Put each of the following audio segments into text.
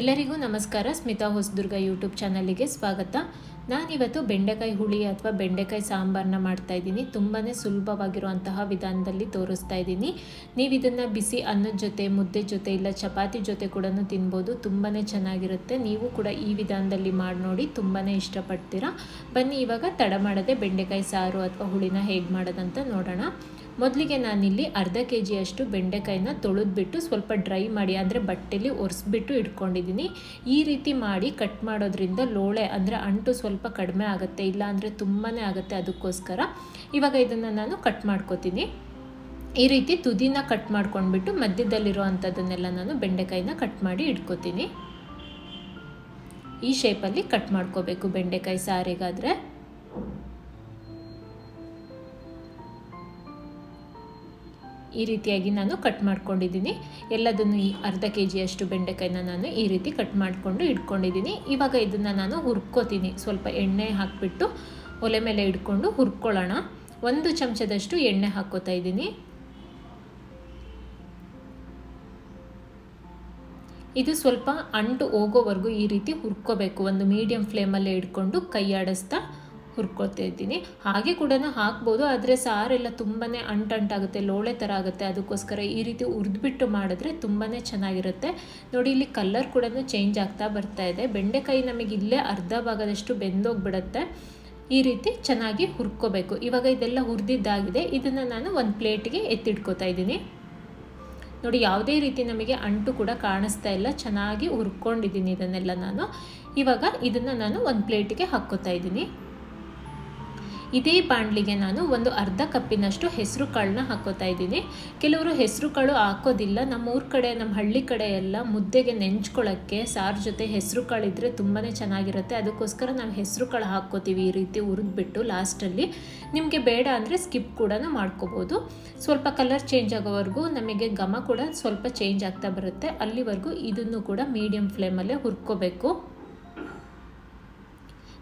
ಎಲ್ಲರಿಗೂ ನಮಸ್ಕಾರ. ಸ್ಮಿತಾ ಹೊಸದುರ್ಗ ಯೂಟ್ಯೂಬ್ ಚಾನಲಿಗೆ ಸ್ವಾಗತ. ನಾನಿವತ್ತು ಬೆಂಡೆಕಾಯಿ ಹುಳಿ ಅಥವಾ ಬೆಂಡೆಕಾಯಿ ಸಾಂಬಾರನ್ನ ಮಾಡ್ತಾ ಇದ್ದೀನಿ. ತುಂಬಾ ಸುಲಭವಾಗಿರುವಂತಹ ವಿಧಾನದಲ್ಲಿ ತೋರಿಸ್ತಾ ಇದ್ದೀನಿ. ನೀವು ಇದನ್ನು ಬಿಸಿ ಅನ್ನದ ಜೊತೆ, ಮುದ್ದೆ ಜೊತೆ ಇಲ್ಲ ಚಪಾತಿ ಜೊತೆ ಕೂಡ ತಿನ್ಬೋದು. ತುಂಬಾ ಚೆನ್ನಾಗಿರುತ್ತೆ. ನೀವು ಕೂಡ ಈ ವಿಧಾನದಲ್ಲಿ ಮಾಡಿ ನೋಡಿ ತುಂಬಾ ಇಷ್ಟಪಡ್ತೀರಾ. ಬನ್ನಿ, ಇವಾಗ ತಡ ಮಾಡದೆ ಬೆಂಡೆಕಾಯಿ ಸಾರು ಅಥವಾ ಹುಳಿನ ಹೇಗೆ ಮಾಡೋದಂತ ನೋಡೋಣ. ಮೊದಲಿಗೆ ನಾನಿಲ್ಲಿ ಅರ್ಧ ಕೆ ಜಿಯಷ್ಟು ಬೆಂಡೆಕಾಯಿನ ತೊಳೆದ್ಬಿಟ್ಟು ಸ್ವಲ್ಪ ಡ್ರೈ ಮಾಡಿ, ಅಂದರೆ ಬಟ್ಟೆಲಿ ಒರೆಸ್ಬಿಟ್ಟು ಇಟ್ಕೊಂಡಿದ್ದೀನಿ. ಈ ರೀತಿ ಮಾಡಿ ಕಟ್ ಮಾಡೋದ್ರಿಂದ ಲೋಳೆ, ಅಂದರೆ ಅಂಟು ಸ್ವಲ್ಪ ಕಡಿಮೆ ಆಗುತ್ತೆ, ಇಲ್ಲ ಅಂದರೆ ತುಂಬಾ ಆಗುತ್ತೆ ಅದಕ್ಕೋಸ್ಕರ. ಇವಾಗ ಇದನ್ನು ನಾನು ಕಟ್ ಮಾಡ್ಕೋತೀನಿ. ಈ ರೀತಿ ತುದಿನ ಕಟ್ ಮಾಡ್ಕೊಂಡ್ಬಿಟ್ಟು ಮಧ್ಯದಲ್ಲಿರೋ ಅಂಥದ್ದನ್ನೆಲ್ಲ ನಾನು ಬೆಂಡೆಕಾಯಿನ ಕಟ್ ಮಾಡಿ ಇಟ್ಕೋತೀನಿ. ಈ ಶೇಪಲ್ಲಿ ಕಟ್ ಮಾಡ್ಕೋಬೇಕು ಬೆಂಡೆಕಾಯಿ ಸಾರಿಗಾದರೆ. ಈ ರೀತಿಯಾಗಿ ನಾನು ಕಟ್ ಮಾಡ್ಕೊಂಡಿದ್ದೀನಿ. ಎಲ್ಲದನ್ನು ಈ ಅರ್ಧ ಕೆ ಜಿಯಷ್ಟು ಬೆಂಡೆಕಾಯಿನ ನಾನು ಈ ರೀತಿ ಕಟ್ ಮಾಡಿಕೊಂಡು ಇಟ್ಕೊಂಡಿದ್ದೀನಿ. ಇವಾಗ ಇದನ್ನು ನಾನು ಹುರ್ಕೋತೀನಿ. ಸ್ವಲ್ಪ ಎಣ್ಣೆ ಹಾಕಿಬಿಟ್ಟು ಒಲೆ ಮೇಲೆ ಇಟ್ಕೊಂಡು ಹುರ್ಕೊಳ್ಳೋಣ. ಒಂದು ಚಮಚದಷ್ಟು ಎಣ್ಣೆ ಹಾಕೋತಾ ಇದ್ದೀನಿ. ಇದು ಸ್ವಲ್ಪ ಅಂಟು ಹೋಗೋವರೆಗೂ ಈ ರೀತಿ ಹುರ್ಕೋಬೇಕು. ಒಂದು ಮೀಡಿಯಂ ಫ್ಲೇಮಲ್ಲೇ ಇಟ್ಕೊಂಡು ಕೈ ಆಡಿಸ್ತಾ ಹುರ್ಕೊಳ್ತಾ ಇದ್ದೀನಿ. ಹಾಗೆ ಕೂಡ ಹಾಕ್ಬೋದು, ಆದರೆ ಸಾರೆಲ್ಲ ತುಂಬಾ ಅಂಟಂಟಾಗುತ್ತೆ, ಲೋಳೆ ಥರ ಆಗುತ್ತೆ. ಅದಕ್ಕೋಸ್ಕರ ಈ ರೀತಿ ಹುರಿದ್ಬಿಟ್ಟು ಮಾಡಿದ್ರೆ ತುಂಬಾ ಚೆನ್ನಾಗಿರುತ್ತೆ. ನೋಡಿ, ಇಲ್ಲಿ ಕಲರ್ ಕೂಡ ಚೇಂಜ್ ಆಗ್ತಾ ಬರ್ತಾ ಇದೆ. ಬೆಂಡೆಕಾಯಿ ನಮಗೆ ಇಲ್ಲೇ ಅರ್ಧ ಭಾಗದಷ್ಟು ಬೆಂದೋಗ್ಬಿಡುತ್ತೆ. ಈ ರೀತಿ ಚೆನ್ನಾಗಿ ಹುರ್ಕೋಬೇಕು. ಇವಾಗ ಇದೆಲ್ಲ ಹುರಿದಿದ್ದಾಗಿದೆ. ಇದನ್ನು ನಾನು ಒಂದು ಪ್ಲೇಟಿಗೆ ಎತ್ತಿಟ್ಕೋತಾ ಇದ್ದೀನಿ. ನೋಡಿ, ಯಾವುದೇ ರೀತಿ ನಮಗೆ ಅಂಟು ಕೂಡ ಕಾಣಿಸ್ತಾ ಇಲ್ಲ. ಚೆನ್ನಾಗಿ ಹುರ್ಕೊಂಡಿದ್ದೀನಿ ಇದನ್ನೆಲ್ಲ ನಾನು. ಇವಾಗ ಇದನ್ನು ನಾನು ಒಂದು ಪ್ಲೇಟಿಗೆ ಹಾಕ್ಕೋತಾ ಇದ್ದೀನಿ. ಇದೇ ಬಾಣಲಿಗೆ ನಾನು ಒಂದು ಅರ್ಧ ಕಪ್ಪಿನಷ್ಟು ಹೆಸರು ಕಾಳನ್ನ ಹಾಕೋತಾ ಇದ್ದೀನಿ. ಕೆಲವರು ಹೆಸರು ಕಾಳು ಹಾಕೋದಿಲ್ಲ. ನಮ್ಮ ಊರ ಕಡೆ, ನಮ್ಮ ಹಳ್ಳಿ ಕಡೆ ಎಲ್ಲ ಮುದ್ದೆಗೆ ನೆಂಚ್ಕೊಳ್ಳೋಕ್ಕೆ ಸಾರು ಜೊತೆ ಹೆಸರು ಕಾಳು ಇದ್ದರೆ ತುಂಬಾ ಚೆನ್ನಾಗಿರುತ್ತೆ. ಅದಕ್ಕೋಸ್ಕರ ನಾವು ಹೆಸರು ಕಾಳು ಹಾಕ್ಕೋತೀವಿ ಈ ರೀತಿ ಹುರಿದ್ಬಿಟ್ಟು ಲಾಸ್ಟಲ್ಲಿ. ನಿಮಗೆ ಬೇಡ ಅಂದರೆ ಸ್ಕಿಪ್ ಕೂಡ ಮಾಡ್ಕೋಬೋದು. ಸ್ವಲ್ಪ ಕಲರ್ ಚೇಂಜ್ ಆಗೋವರೆಗೂ ನಮಗೆ ಘಮ ಕೂಡ ಸ್ವಲ್ಪ ಚೇಂಜ್ ಆಗ್ತಾ ಬರುತ್ತೆ. ಅಲ್ಲಿವರೆಗೂ ಇದನ್ನು ಕೂಡ ಮೀಡಿಯಂ ಫ್ಲೇಮಲ್ಲೇ ಹುರ್ಕೋಬೇಕು.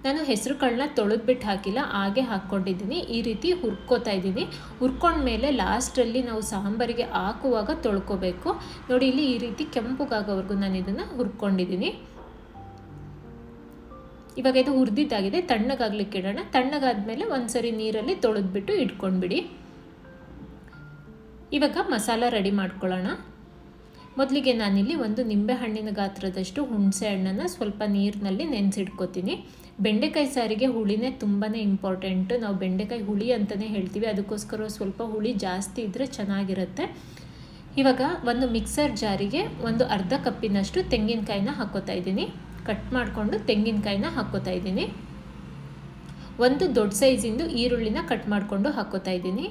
ನಾನು ಹೆಸರು ಕಾಳನ್ನ ತೊಳೆದ್ಬಿಟ್ಟು ಹಾಕಿಲ್ಲ, ಹಾಗೆ ಹಾಕ್ಕೊಂಡಿದ್ದೀನಿ. ಈ ರೀತಿ ಹುರ್ಕೋತಾ ಇದ್ದೀನಿ. ಹುರ್ಕೊಂಡ್ಮೇಲೆ ಲಾಸ್ಟಲ್ಲಿ ನಾವು ಸಾಂಬಾರಿಗೆ ಹಾಕುವಾಗ ತೊಳ್ಕೊಬೇಕು. ನೋಡಿ, ಇಲ್ಲಿ ಈ ರೀತಿ ಕೆಂಪುಗಾಗೋವರೆಗೂ ನಾನು ಇದನ್ನು ಹುರ್ಕೊಂಡಿದ್ದೀನಿ. ಇವಾಗ ಇದು ಹುರಿದಿದ್ದಾಗಿದೆ, ತಣ್ಣಗಾಗ್ಲಿಕ್ಕೆ ಇಡೋಣ. ತಣ್ಣಗಾದ್ಮೇಲೆ ಒಂದ್ಸರಿ ನೀರಲ್ಲಿ ತೊಳೆದ್ಬಿಟ್ಟು ಇಟ್ಕೊಂಡ್ಬಿಡಿ. ಇವಾಗ ಮಸಾಲ ರೆಡಿ ಮಾಡ್ಕೊಳ್ಳೋಣ. ಮೊದಲಿಗೆ ನಾನಿಲ್ಲಿ ಒಂದು ನಿಂಬೆ ಹಣ್ಣಿನ ಗಾತ್ರದಷ್ಟು ಹುಣಸೆ ಹಣ್ಣನ್ನು ಸ್ವಲ್ಪ ನೀರಿನಲ್ಲಿ ನೆನೆಸಿಟ್ಕೋತೀನಿ. ಬೆಂಡೆಕಾಯಿ ಸಾರಿಗೆ ಹುಳಿನೇ ತುಂಬಾ ಇಂಪಾರ್ಟೆಂಟು. ನಾವು ಬೆಂಡೆಕಾಯಿ ಹುಳಿ ಅಂತಲೇ ಹೇಳ್ತೀವಿ. ಅದಕ್ಕೋಸ್ಕರ ಸ್ವಲ್ಪ ಹುಳಿ ಜಾಸ್ತಿ ಇದ್ದರೆ ಚೆನ್ನಾಗಿರುತ್ತೆ. ಇವಾಗ ಒಂದು ಮಿಕ್ಸರ್ ಜಾರಿಗೆ ಒಂದು ಅರ್ಧ ಕಪ್ಪಿನಷ್ಟು ತೆಂಗಿನಕಾಯಿನ ಹಾಕೋತಾ ಇದ್ದೀನಿ. ಕಟ್ ಮಾಡಿಕೊಂಡು ತೆಂಗಿನಕಾಯಿನ ಹಾಕೋತಾ ಇದ್ದೀನಿ. ಒಂದು ದೊಡ್ಡ ಸೈಜಿಂದು ಈರುಳ್ಳಿನ ಕಟ್ ಮಾಡಿಕೊಂಡು ಹಾಕೋತಾ ಇದ್ದೀನಿ.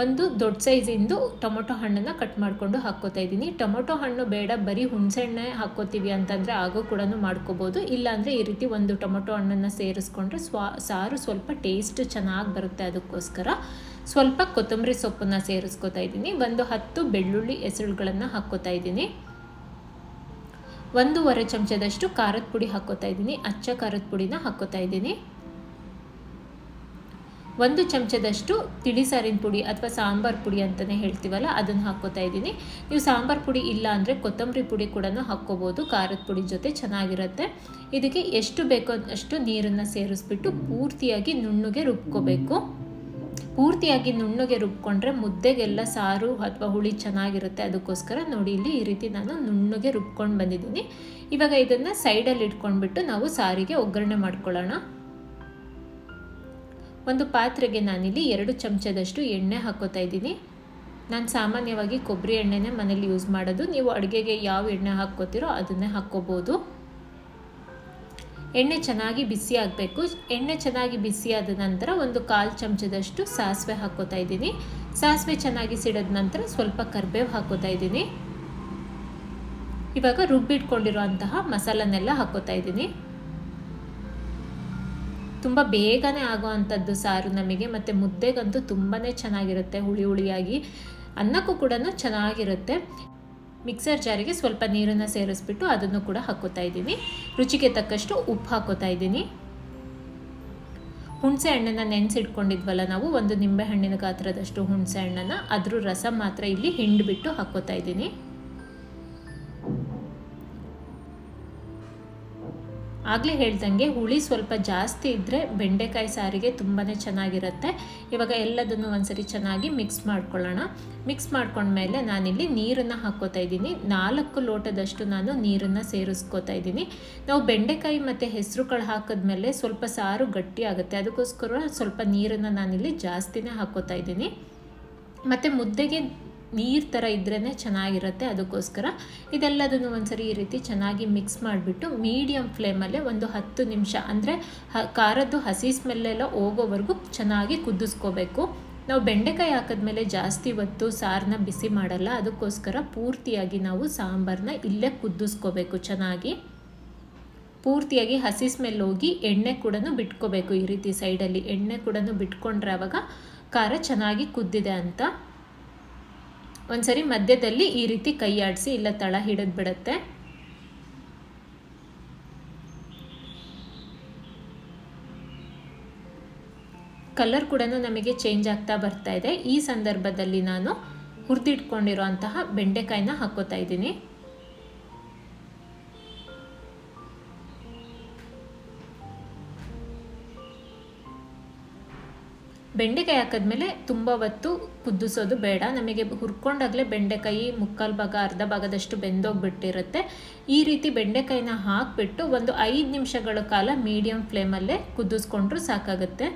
ಒಂದು ದೊಡ್ಡ ಸೈಜಿಂದು ಟೊಮೊಟೊ ಹಣ್ಣನ್ನು ಕಟ್ ಮಾಡಿಕೊಂಡು ಹಾಕ್ಕೋತಾ ಇದ್ದೀನಿ. ಟೊಮೊಟೊ ಹಣ್ಣು ಬೇಡ, ಬರೀ ಹುಣಸೆಹಣ್ಣೆ ಹಾಕ್ಕೋತೀವಿ ಅಂತಂದರೆ ಆಗೋ ಕೂಡ ಮಾಡ್ಕೋಬೋದು. ಇಲ್ಲಾಂದರೆ ಈ ರೀತಿ ಒಂದು ಟೊಮೊಟೊ ಹಣ್ಣನ್ನು ಸೇರಿಸ್ಕೊಂಡ್ರೆ ಸ್ವಾ, ಸಾರು ಸ್ವಲ್ಪ ಟೇಸ್ಟ್ ಚೆನ್ನಾಗಿ ಬರುತ್ತೆ ಅದಕ್ಕೋಸ್ಕರ. ಸ್ವಲ್ಪ ಕೊತ್ತಂಬರಿ ಸೊಪ್ಪನ್ನು ಸೇರಿಸ್ಕೋತಾ ಇದ್ದೀನಿ. ಒಂದು ಹತ್ತು ಬೆಳ್ಳುಳ್ಳಿ ಹೆಸರುಗಳನ್ನು ಹಾಕ್ಕೋತಾ ಇದ್ದೀನಿ. ಒಂದೂವರೆ ಚಮಚದಷ್ಟು ಖಾರದ ಪುಡಿ ಹಾಕ್ಕೋತಾ ಇದ್ದೀನಿ. ಅಚ್ಚ ಖಾರದ ಪುಡಿನ ಹಾಕ್ಕೋತಾ ಇದ್ದೀನಿ. ಒಂದು ಚಮಚದಷ್ಟು ತಿಳಿಸಾರಿನ ಪುಡಿ ಅಥವಾ ಸಾಂಬಾರು ಪುಡಿ ಅಂತಲೇ ಹೇಳ್ತೀವಲ್ಲ, ಅದನ್ನು ಹಾಕ್ಕೋತಾ ಇದ್ದೀನಿ. ನೀವು ಸಾಂಬಾರು ಪುಡಿ ಇಲ್ಲ ಅಂದರೆ ಕೊತ್ತಂಬರಿ ಪುಡಿ ಕೂಡ ಹಾಕ್ಕೋಬೋದು. ಖಾರದ ಪುಡಿ ಜೊತೆ ಚೆನ್ನಾಗಿರುತ್ತೆ. ಇದಕ್ಕೆ ಎಷ್ಟು ಬೇಕೋ ಅಷ್ಟು ನೀರನ್ನು ಸೇರಿಸ್ಬಿಟ್ಟು ಪೂರ್ತಿಯಾಗಿ ನುಣ್ಣುಗೆ ರುಬ್ಕೋಬೇಕು. ಪೂರ್ತಿಯಾಗಿ ನುಣ್ಣುಗೆ ರುಬ್ಕೊಂಡ್ರೆ ಮುದ್ದೆಗೆಲ್ಲ ಸಾರು ಅಥವಾ ಹುಳಿ ಚೆನ್ನಾಗಿರುತ್ತೆ. ಅದಕ್ಕೋಸ್ಕರ ನೋಡಿ, ಇಲ್ಲಿ ಈ ರೀತಿ ನಾನು ನುಣ್ಣಗೆ ರುಬ್ಕೊಂಡು ಬಂದಿದ್ದೀನಿ. ಇವಾಗ ಇದನ್ನು ಸೈಡಲ್ಲಿ ಇಟ್ಕೊಂಡ್ಬಿಟ್ಟು ನಾವು ಸಾರಿಗೆ ಒಗ್ಗರಣೆ ಮಾಡ್ಕೊಳ್ಳೋಣ. ಒಂದು ಪಾತ್ರೆಗೆ ನಾನಿಲ್ಲಿ ಎರಡು ಚಮಚದಷ್ಟು ಎಣ್ಣೆ ಹಾಕೋತಾ ಇದ್ದೀನಿ. ನಾನು ಸಾಮಾನ್ಯವಾಗಿ ಕೊಬ್ಬರಿ ಎಣ್ಣೆನೇ ಮನೇಲಿ ಯೂಸ್ ಮಾಡೋದು. ನೀವು ಅಡುಗೆಗೆ ಯಾವ ಎಣ್ಣೆ ಹಾಕ್ಕೋತೀರೋ ಅದನ್ನೇ ಹಾಕ್ಕೋಬೋದು. ಎಣ್ಣೆ ಚೆನ್ನಾಗಿ ಬಿಸಿ ಆಗಬೇಕು. ಎಣ್ಣೆ ಚೆನ್ನಾಗಿ ಬಿಸಿ ಆದ ನಂತರ ಒಂದು ಕಾಲು ಚಮಚದಷ್ಟು ಸಾಸಿವೆ ಹಾಕೋತಾ ಇದ್ದೀನಿ. ಸಾಸಿವೆ ಚೆನ್ನಾಗಿ ಸಿಡಿದ ನಂತರ ಸ್ವಲ್ಪ ಕರಿಬೇವು ಹಾಕೋತಾ ಇದ್ದೀನಿ. ಇವಾಗ ರುಬ್ಬಿಟ್ಕೊಂಡಿರುವಂತಹ ಮಸಾಲನೆಲ್ಲ ಹಾಕೋತಾ ಇದ್ದೀನಿ. ತುಂಬ ಬೇಗನೆ ಆಗೋ ಅಂಥದ್ದು ಸಾರು ನಮಗೆ, ಮತ್ತು ಮುದ್ದೆಗಂತೂ ತುಂಬಾ ಚೆನ್ನಾಗಿರುತ್ತೆ, ಹುಳಿ ಹುಳಿಯಾಗಿ. ಅನ್ನಕ್ಕೂ ಕೂಡ ಚೆನ್ನಾಗಿರುತ್ತೆ. ಮಿಕ್ಸರ್ ಜಾರಿಗೆ ಸ್ವಲ್ಪ ನೀರನ್ನು ಸೇರಿಸ್ಬಿಟ್ಟು ಅದನ್ನು ಕೂಡ ಹಾಕೋತಾ ಇದ್ದೀನಿ. ರುಚಿಗೆ ತಕ್ಕಷ್ಟು ಉಪ್ಪು ಹಾಕೋತಾ ಇದ್ದೀನಿ. ಹುಣಸೆ ಹಣ್ಣನ್ನು ನೆನೆಸಿಟ್ಕೊಂಡಿದ್ವಲ್ಲ ನಾವು, ಒಂದು ನಿಂಬೆ ಹಣ್ಣಿನ ಗಾತ್ರದಷ್ಟು ಹುಣಸೆ ಹಣ್ಣನ್ನು, ಅದ್ರ ರಸ ಮಾತ್ರ ಇಲ್ಲಿ ಹಿಂಡಿಬಿಟ್ಟು ಹಾಕೋತಾ ಇದ್ದೀನಿ. ಆಗಲೇ ಹೇಳ್ದಂಗೆ ಹುಳಿ ಸ್ವಲ್ಪ ಜಾಸ್ತಿ ಇದ್ದರೆ ಬೆಂಡೆಕಾಯಿ ಸಾರಿಗೆ ತುಂಬಾ ಚೆನ್ನಾಗಿರುತ್ತೆ. ಇವಾಗ ಎಲ್ಲದನ್ನು ಒಂದ್ಸರಿ ಚೆನ್ನಾಗಿ ಮಿಕ್ಸ್ ಮಾಡ್ಕೊಳ್ಳೋಣ. ಮಿಕ್ಸ್ ಮಾಡ್ಕೊಂಡ್ಮೇಲೆ ನಾನಿಲ್ಲಿ ನೀರನ್ನು ಹಾಕ್ಕೋತಾ ಇದ್ದೀನಿ. ನಾಲ್ಕು ಲೋಟದಷ್ಟು ನಾನು ನೀರನ್ನು ಸೇರಿಸ್ಕೋತಾ ಇದ್ದೀನಿ. ನಾವು ಬೆಂಡೆಕಾಯಿ ಮತ್ತು ಹೆಸರು ಕಾಳು ಹಾಕಿದ್ಮೇಲೆ ಸ್ವಲ್ಪ ಸಾರು ಗಟ್ಟಿ ಆಗುತ್ತೆ. ಅದಕ್ಕೋಸ್ಕರ ಸ್ವಲ್ಪ ನೀರನ್ನು ನಾನಿಲ್ಲಿ ಜಾಸ್ತಿನೇ ಹಾಕ್ಕೋತಾ ಇದ್ದೀನಿ. ಮತ್ತು ಮುದ್ದೆಗೆ ನೀರು ಥರ ಇದ್ರೇ ಚೆನ್ನಾಗಿರುತ್ತೆ, ಅದಕ್ಕೋಸ್ಕರ ಇದೆಲ್ಲದನ್ನು ಒಂದ್ಸರಿ ಈ ರೀತಿ ಚೆನ್ನಾಗಿ ಮಿಕ್ಸ್ ಮಾಡಿಬಿಟ್ಟು ಮೀಡಿಯಮ್ ಫ್ಲೇಮಲ್ಲೇ ಒಂದು ಹತ್ತು ನಿಮಿಷ, ಅಂದರೆ ಹ, ಖಾರದ್ದು ಹಸಿ ಸ್ಮೆಲ್ಲೆಲ್ಲ ಹೋಗೋವರೆಗೂ ಚೆನ್ನಾಗಿ ಕುದಿಸ್ಕೋಬೇಕು. ನಾವು ಬೆಂಡೆಕಾಯಿ ಹಾಕಿದ್ಮೇಲೆ ಜಾಸ್ತಿ ಹೊತ್ತು ಸಾರನ್ನ ಬಿಸಿ ಮಾಡಲ್ಲ, ಅದಕ್ಕೋಸ್ಕರ ಪೂರ್ತಿಯಾಗಿ ನಾವು ಸಾಂಬಾರನ್ನ ಇಲ್ಲೇ ಕುದಿಸ್ಕೋಬೇಕು ಚೆನ್ನಾಗಿ. ಪೂರ್ತಿಯಾಗಿ ಹಸಿ ಸ್ಮೆಲ್ ಹೋಗಿ ಎಣ್ಣೆ ಕೂಡ ಬಿಟ್ಕೋಬೇಕು ಈ ರೀತಿ ಸೈಡಲ್ಲಿ ಎಣ್ಣೆ ಕೂಡ ಬಿಟ್ಕೊಂಡ್ರೆ ಅವಾಗ ಖಾರ ಚೆನ್ನಾಗಿ ಕುದ್ದಿದೆ ಅಂತ. ಒಂದ್ಸರಿ ಮಧ್ಯದಲ್ಲಿ ಈ ರೀತಿ ಕೈ ಆಡಿಸಿ ಇಲ್ಲ ತಳ ಹಿಡಿದು ಬಿಡುತ್ತೆ. ಕಲರ್ ಕೂಡ ನಮಗೆ ಚೇಂಜ್ ಆಗ್ತಾ ಬರ್ತಾ ಇದೆ. ಈ ಸಂದರ್ಭದಲ್ಲಿ ನಾನು ಹುರಿದಿಟ್ಕೊಂಡಿರುವಂತಹ ಬೆಂಡೆಕಾಯಿನ ಹಾಕೋತಾ ಇದ್ದೀನಿ. ಬೆಂಡೆಕಾಯಿ ಹಾಕಿದ್ಮೇಲೆ ತುಂಬ ಹೊತ್ತು ಕುದಿಸೋದು ಬೇಡ. ನಮಗೆ ಹುರ್ಕೊಂಡಾಗಲೇ ಬೆಂಡೆಕಾಯಿ ಮುಕ್ಕಾಲು ಭಾಗ, ಅರ್ಧ ಭಾಗದಷ್ಟು ಬೆಂದೋಗ್ಬಿಟ್ಟಿರುತ್ತೆ. ಈ ರೀತಿ ಬೆಂಡೆಕಾಯಿನ ಹಾಕಿಬಿಟ್ಟು ಒಂದು ಐದು ನಿಮಿಷಗಳ ಕಾಲ ಮೀಡಿಯಮ್ ಫ್ಲೇಮಲ್ಲೇ ಕುದಿಸ್ಕೊಂಡ್ರೂ ಸಾಕಾಗುತ್ತೆ.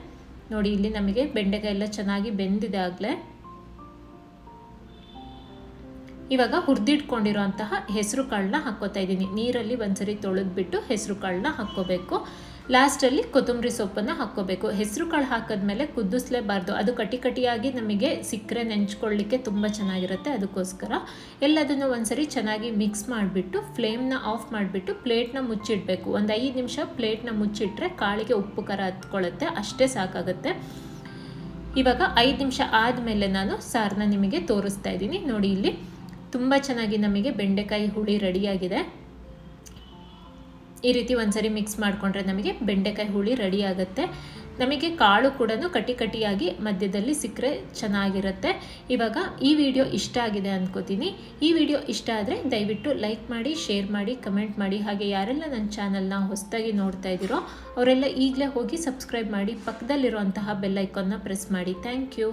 ನೋಡಿ, ಇಲ್ಲಿ ನಮಗೆ ಬೆಂಡೆಕಾಯಿ ಎಲ್ಲ ಚೆನ್ನಾಗಿ ಬೆಂದಿದೆ ಆಗಲೇ. ಇವಾಗ ಹುರಿದಿಟ್ಕೊಂಡಿರೋಂತಹ ಹೆಸರು ಕಾಳನ್ನ ಹಾಕ್ಕೋತಾ ಇದ್ದೀನಿ. ನೀರಲ್ಲಿ ಒಂದ್ಸರಿ ತೊಳೆದ್ಬಿಟ್ಟು ಹೆಸರು ಕಾಳನ್ನ ಹಾಕ್ಕೋಬೇಕು. ಲಾಸ್ಟಲ್ಲಿ ಕೊತ್ತಂಬರಿ ಸೊಪ್ಪನ್ನು ಹಾಕ್ಕೋಬೇಕು. ಹೆಸರು ಕಾಳು ಹಾಕಿದ್ಮೇಲೆ ಕುದಿಸ್ಲೇಬಾರ್ದು. ಅದು ಕಟಿ ಕಟಿಯಾಗಿ ನಮಗೆ ಸಿಕ್ಕರೆ ನೆಂಚ್ಕೊಳ್ಳಿಕ್ಕೆ ತುಂಬ ಚೆನ್ನಾಗಿರುತ್ತೆ ಅದಕ್ಕೋಸ್ಕರ. ಎಲ್ಲದನ್ನು ಒಂದ್ಸರಿ ಚೆನ್ನಾಗಿ ಮಿಕ್ಸ್ ಮಾಡಿಬಿಟ್ಟು, ಫ್ಲೇಮ್ನ ಆಫ್ ಮಾಡಿಬಿಟ್ಟು ಪ್ಲೇಟ್ನ ಮುಚ್ಚಿಡಬೇಕು. ಒಂದು ಐದು ನಿಮಿಷ ಪ್ಲೇಟ್ನ ಮುಚ್ಚಿಟ್ರೆ ಕಾಳಿಗೆ ಉಪ್ಪು ಖಾರ ಹತ್ಕೊಳ್ಳುತ್ತೆ, ಅಷ್ಟೇ ಸಾಕಾಗುತ್ತೆ. ಇವಾಗ ಐದು ನಿಮಿಷ ಆದಮೇಲೆ ನಾನು ಸಾರನ್ನ ನಿಮಗೆ ತೋರಿಸ್ತಾ ಇದ್ದೀನಿ. ನೋಡಿ ಇಲ್ಲಿ ತುಂಬ ಚೆನ್ನಾಗಿ ನಮಗೆ ಬೆಂಡೆಕಾಯಿ ಹುಳಿ ರೆಡಿಯಾಗಿದೆ ಈ ರೀತಿ ಒಂದ್ಸರಿ ಮಿಕ್ಸ್ ಮಾಡಿಕೊಂಡ್ರೆ ನಮಗೆ ಬೆಂಡೆಕಾಯಿ ಹುಳಿ ರೆಡಿ ಆಗುತ್ತೆ. ನಮಗೆ ಕಾಳು ಕೂಡ ಕಟಿ ಕಟಿಯಾಗಿ ಮಧ್ಯದಲ್ಲಿ ಸಿಕ್ಕರೆ ಚೆನ್ನಾಗಿರುತ್ತೆ. ಇವಾಗ ಈ ವಿಡಿಯೋ ಇಷ್ಟ ಆಗಿದೆ ಅಂದ್ಕೋತೀನಿ ಈ ವಿಡಿಯೋ ಇಷ್ಟ ಆದರೆ ದಯವಿಟ್ಟು ಲೈಕ್ ಮಾಡಿ ಶೇರ್ ಮಾಡಿ ಕಮೆಂಟ್ ಮಾಡಿ. ಹಾಗೆ ಯಾರೆಲ್ಲ ನನ್ನ ಚಾನಲ್ನ ಹೊಸದಾಗಿ ನೋಡ್ತಾ ಇದ್ದೀರೋ ಅವರೆಲ್ಲ ಈಗಲೇ ಹೋಗಿ ಸಬ್ಸ್ಕ್ರೈಬ್ ಮಾಡಿ, ಪಕ್ಕದಲ್ಲಿರುವಂತಹ ಬೆಲ್ಲೈಕನ್ನ ಪ್ರೆಸ್ ಮಾಡಿ. Thank you